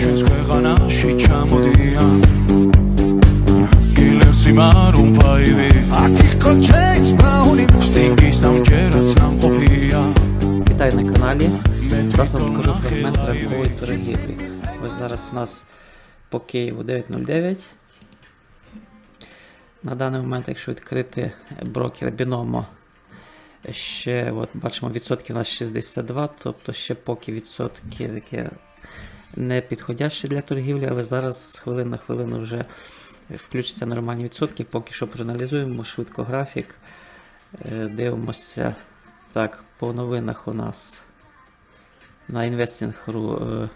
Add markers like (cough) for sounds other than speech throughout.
ჩვენს ქვეყანაში ჩამოდიან კილერსი მარუმ ფაივი აქ იყო ჯეიმს ბრაუნი სტინგის ამჯერად სამყოფია Вітаю на каналі. მე Зараз вам თვითონ покажу ნახე фрагмент მაერე. ранкової торгівлі. Ось зараз у нас по Києву 9.09. На даний момент, якщо відкрити брокер Binomo, ще от бачимо відсотки у нас 62, тобто ще поки відсотки таке не підходящі для торгівлі, але зараз з хвилин на хвилину вже включаться нормальні відсотки. Поки що проаналізуємо швидко графік. Е, Дивимося. Так, по новинах у нас на інвестинг.ру е,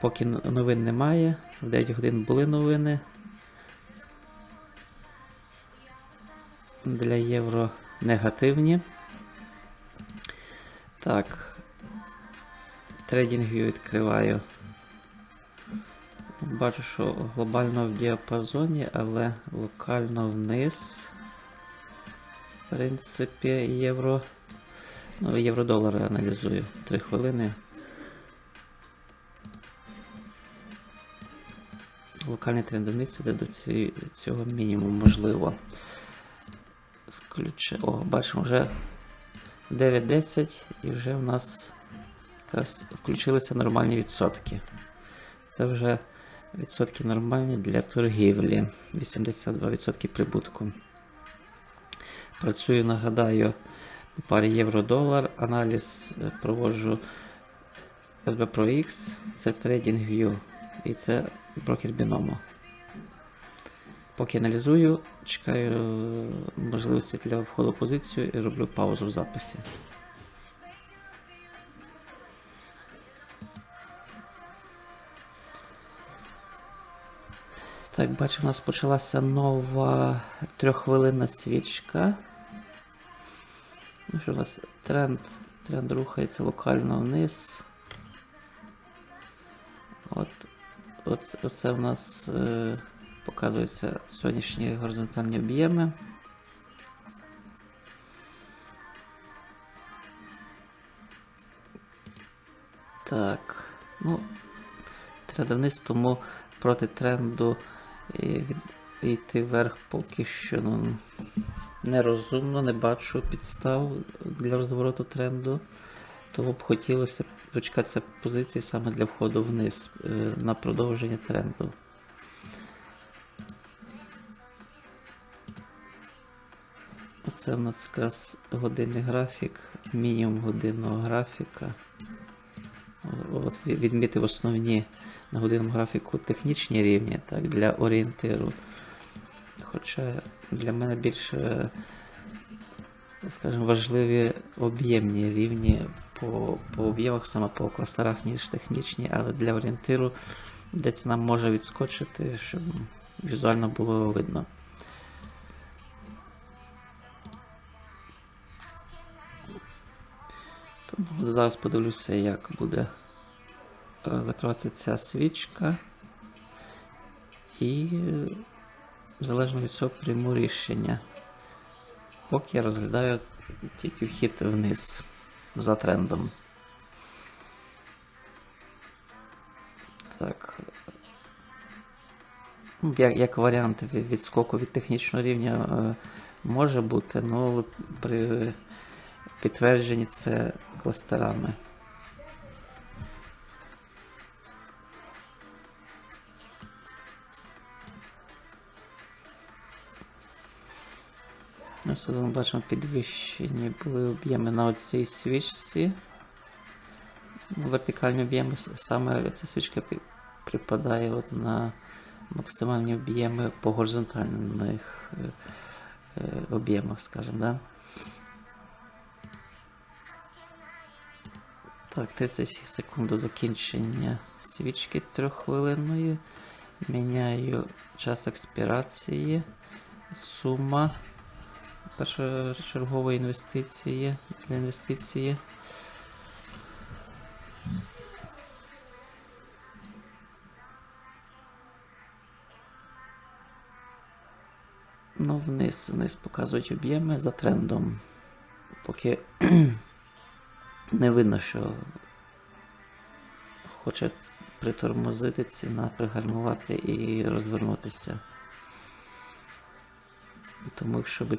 поки новин немає. В 9 годин були новини. Для євро негативні. Так. TradingView відкриваю. Бачу, що глобально в діапазоні, але локально вниз. В принципі, євро. Ну, євро-долари аналізую. 3 хвилини. Локальний тренд вниз іде до цього мінімуму, можливо. Включи. О, бачимо, вже 9.10 і вже в нас якраз включилися нормальні відсотки. Це вже відсотки нормальні для торгівлі. 82% прибутку. Працюю, нагадаю, по парі євро-долар. Аналіз е, проводжу FB Pro X, це TradingView і це брокер Binomo. Поки аналізую, чекаю е, можливості для входу в позицію і роблю паузу в записі. Так, бачу, у нас почалася нова трьоххвилинна свічка. Ну що у нас тренд, тренд рухається локально вниз. От, от, оце в нас е, показуються сьогоднішні горизонтальні об'єми. Так, ну, тренд вниз, тому проти тренду і йти вверх поки що ну, нерозумно, не бачу підстав для розвороту тренду. Тому б хотілося дочекатися позиції саме для входу вниз е, на продовження тренду. Оце в нас якраз годинний графік, мінімум годинного графіка. От ві- відмітив основні на годинному графіку технічні рівні так, для орієнтиру. Хоча для мене більше, скажімо, важливі об'ємні рівні по, по об'ємах, саме по кластерах, ніж технічні, але для орієнтиру, де ціна може відскочити, щоб візуально було видно. Зараз подивлюся, як буде закриватися ця свічка. І залежно від цього прийму рішення. Поки я розглядаю тільки вхід вниз за трендом. Так. Ну, Як, як варіант відскоку від технічного рівня е, може бути, але при підтвердженні це кластерами. Ось тут ми бачимо підвищені були об'єми на оцій свічці. Ну, Вертикальні об'єми саме ця свічка припадає от на максимальні об'єми по горизонтальних е, е, об'ємах, скажімо, да? Так, 30 секунд до закінчення свічки трьоххвилинної. Міняю час експірації. Сума першочергової інвестиції для інвестиції. Ну, вниз, вниз показують об'єми за трендом. Поки Не видно, що хоче притормозити ціна, пригальмувати і розвернутися. Тому якщо би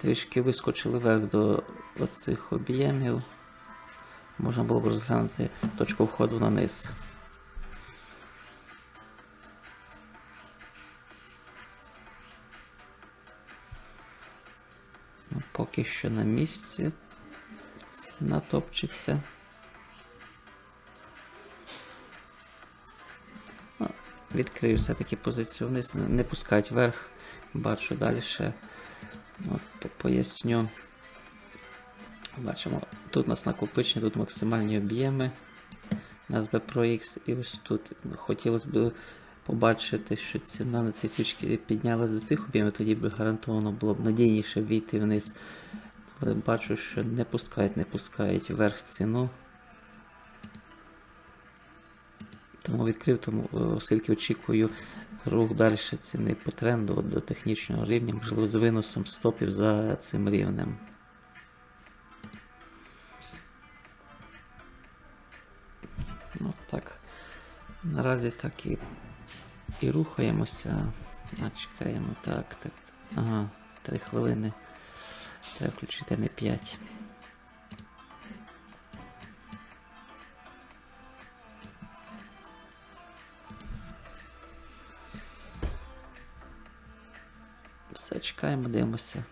трішки вискочили вверх до оцих об'ємів, можна було б розглянути точку входу на низ. Ну, поки що на місці ціна топчеться. Ну, Відкрию все-таки позицію вниз, не- пускать вверх. Бачу далі. От, поясню. Бачимо, тут у нас накопичення, тут максимальні об'єми на SB Pro X. І ось тут хотілося б побачити, що ціна на ці свічки піднялась до цих об'ємів, тоді б гарантовано було б надійніше війти вниз. Але бачу, що не пускають, не пускають вверх ціну. Тому відкрив, тому, е, оскільки очікую рух далі ціни по тренду до технічного рівня, можливо, з виносом стопів за цим рівнем. Ну так. Наразі так і, і рухаємося. А, чекаємо. Так, так. Ага, 3 хвилини. Треба включити не 5. Все, чекаємо, дивимося.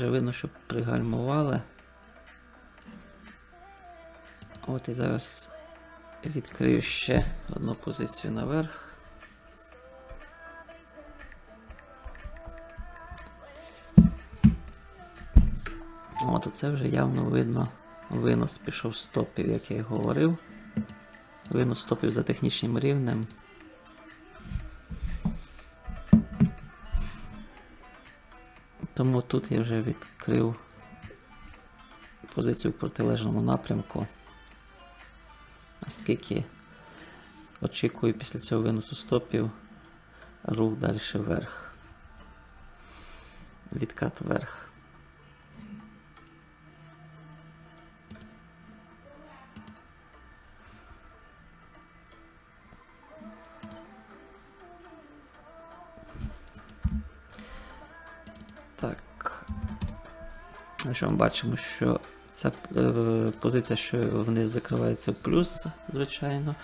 Вже видно, що пригальмували. От і зараз відкрию ще одну позицію наверх. От оце вже явно видно. Винос пішов з стопів, як я і говорив. Винос стопів за технічним рівнем. Тому тут я вже відкрив позицію в протилежному напрямку. Оскільки очікую після цього виносу стопів рух далі вверх. Відкат вверх. Ну що ми бачимо, що ця е, позиція, що вниз закривається в плюс, звичайно.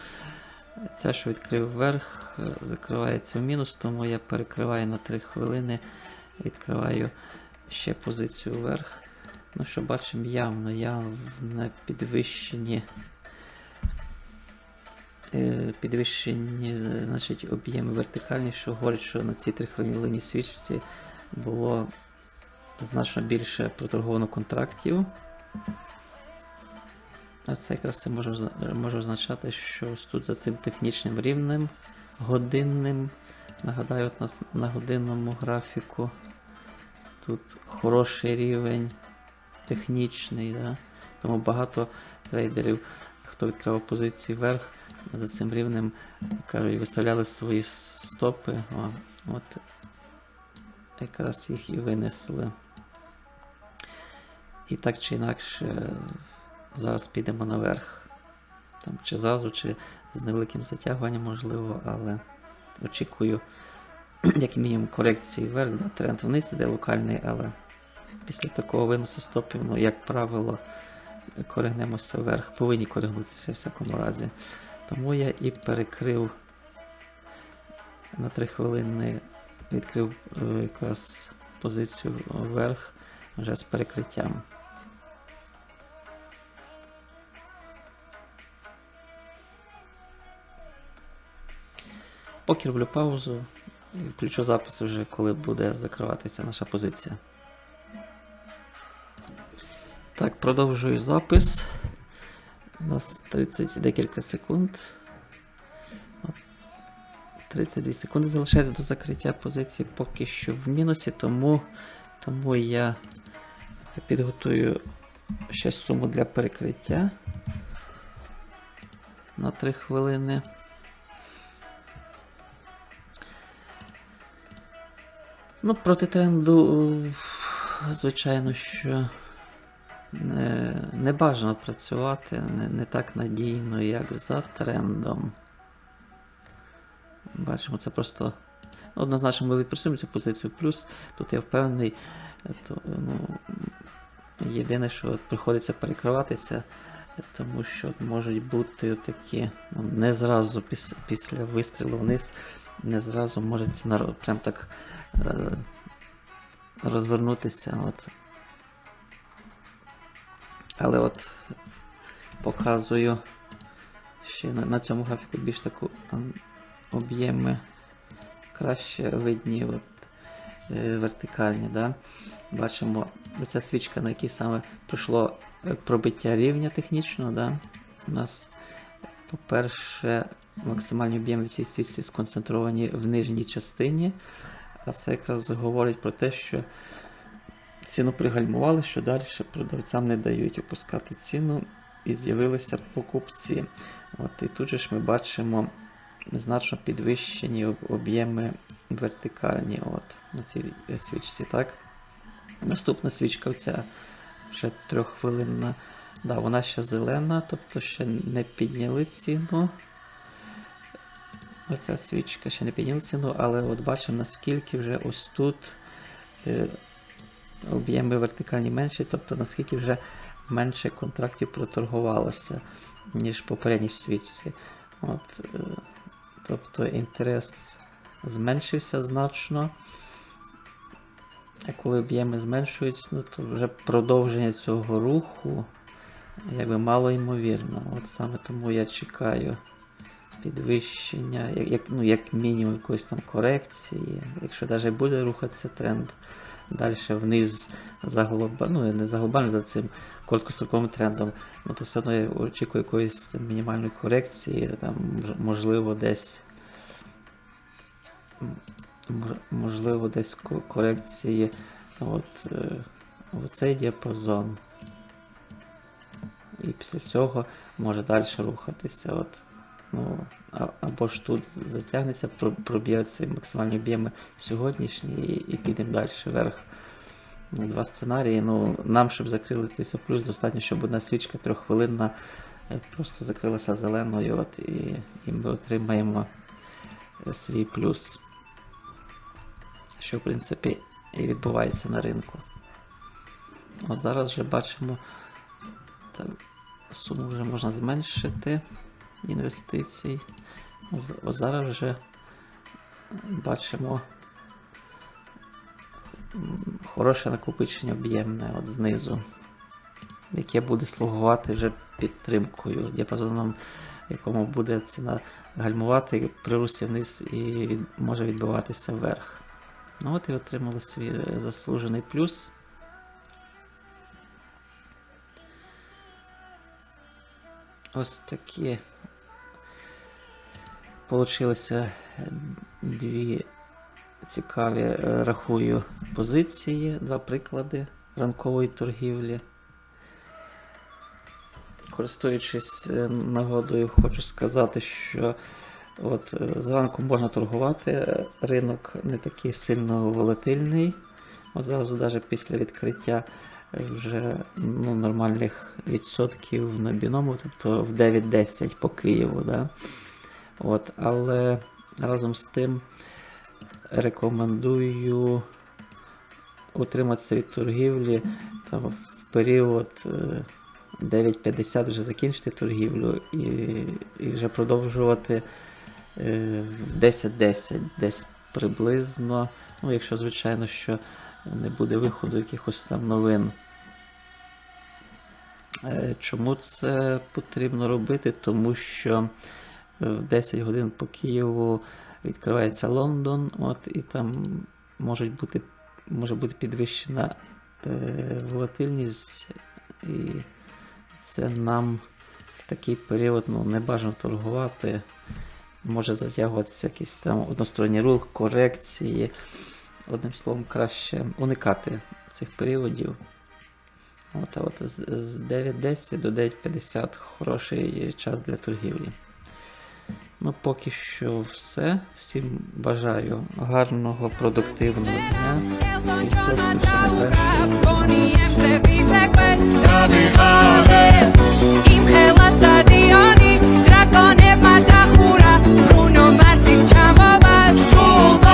Ця, що відкрив вверх, е, закривається в мінус, тому я перекриваю на 3 хвилини, відкриваю ще позицію вверх. Ну що бачимо явно, я на підвищенні. е, Підвищені е, значить, об'єми вертикальні, що говорить, що на цій 3 хвилинній свічці було значно більше проторговано контрактів. А це якраз це може, може означати, що тут за цим технічним рівнем годинним. Нагадаю, от нас на годинному графіку. Тут хороший рівень технічний, да? тому багато трейдерів, хто відкривав позиції вверх, за цим рівнем кажуть, виставляли свої стопи. О, от якраз їх і винесли. І так чи інакше, зараз підемо наверх. Там, чи зразу, чи з невеликим затягуванням, можливо, але очікую, (clears throat) як мінімум, корекції вверх, да, тренд вниз іде локальний, але після такого виносу стопів, ну, як правило, коригнемося вверх, повинні коригнутися в всякому разі. Тому я і перекрив на 3 хвилини, відкрив е, якраз позицію вверх вже з перекриттям. Поки роблю паузу і включу запис вже, коли буде закриватися наша позиція. Так, продовжую запис. У нас 30 декілька секунд. 32 секунди залишається до закриття позиції поки що в мінусі, тому, тому я підготую ще суму для перекриття на 3 хвилини. Ну, проти тренду, звичайно, що не, не бажано працювати, не, не так надійно, як за трендом. Бачимо, це просто. Однозначно ми відпрацюємо цю позицію. Плюс тут я впевнений, то, ну, єдине, що приходиться перекриватися, тому що можуть бути такі, ну, не зразу піс, після вистрілу вниз, не зразу може ро- прям так е, розвернутися. От. Але от показую ще на, на цьому графіку більш таку об'єми краще видні от, е, вертикальні. Да? Бачимо, оця свічка, на якій саме пройшло е, пробиття рівня технічного. Да? У нас, по-перше, максимальні об'єми цій свічці сконцентровані в нижній частині, а це якраз говорить про те, що ціну пригальмували, що далі продавцям не дають опускати ціну, і з'явилися покупці. От, і тут же ж ми бачимо значно підвищені об'єми вертикальні от, на цій свічці. Так? Наступна свічка, ця вже трьоххвилинна. Да, вона ще зелена, тобто ще не підняли ціну. Оця свічка ще не підняли ціну, але от бачимо, наскільки вже ось тут е, об'єми вертикальні менші, тобто наскільки вже менше контрактів проторгувалося, ніж попередній свічці. От, е, тобто інтерес зменшився значно. А коли об'єми зменшуються, ну, то вже продовження цього руху якби мало ймовірно. От саме тому я чекаю підвищення, як, ну, як мінімум якоїсь там корекції. Якщо навіть буде рухатися тренд далі вниз за глоба, ну не за глобальним, за цим короткостроковим трендом, ну то все одно я очікую якоїсь там, мінімальної корекції, там, можливо, десь. Можливо, десь корекції от, е, в цей діапазон. І після цього може далі рухатися. От, ну, або ж тут затягнеться, про- проб'є ці максимальні об'єми сьогоднішні і, і підемо далі вверх. Ну, Два сценарії. Ну, нам, щоб закрили тисячу плюс, достатньо, щоб одна свічка трьоххвилинна е, просто закрилася зеленою, от, і, і ми отримаємо е, свій плюс. Що, в принципі, і відбувається на ринку. От зараз вже бачимо, так, суму вже можна зменшити інвестицій. З- зараз вже бачимо хороше накопичення об'ємне от знизу, яке буде слугувати вже підтримкою, діапазоном, якому буде ціна гальмувати при вниз і може відбиватися вверх. Ну от і отримали свій заслужений плюс. Ось такі получилися е, дві цікаві, е, рахую, позиції, два приклади ранкової торгівлі. Користуючись е, нагодою, хочу сказати, що от зранку можна торгувати, ринок не такий сильно волатильний. Зараз навіть після відкриття вже ну, нормальних відсотків на біному, тобто в 9-10 по Києву. Да? От, але разом з тим рекомендую утриматися від торгівлі там, в період е, 9.50 вже закінчити торгівлю і, і вже продовжувати е, в 10.10 десь приблизно. Ну, якщо, звичайно, що не буде виходу якихось там новин. Е, Чому це потрібно робити? Тому що в 10 годин по Києву відкривається Лондон, от, і там можуть бути, може бути підвищена е, волатильність, і це нам в такий період ну, не бажано торгувати. Може затягуватися якийсь там односторонній рух, корекції. Одним словом, краще уникати цих періодів. От, от з 9.10 до 9.50 хороший час для торгівлі. Ну, поки що все. Всім бажаю гарного, продуктивного дня. Всім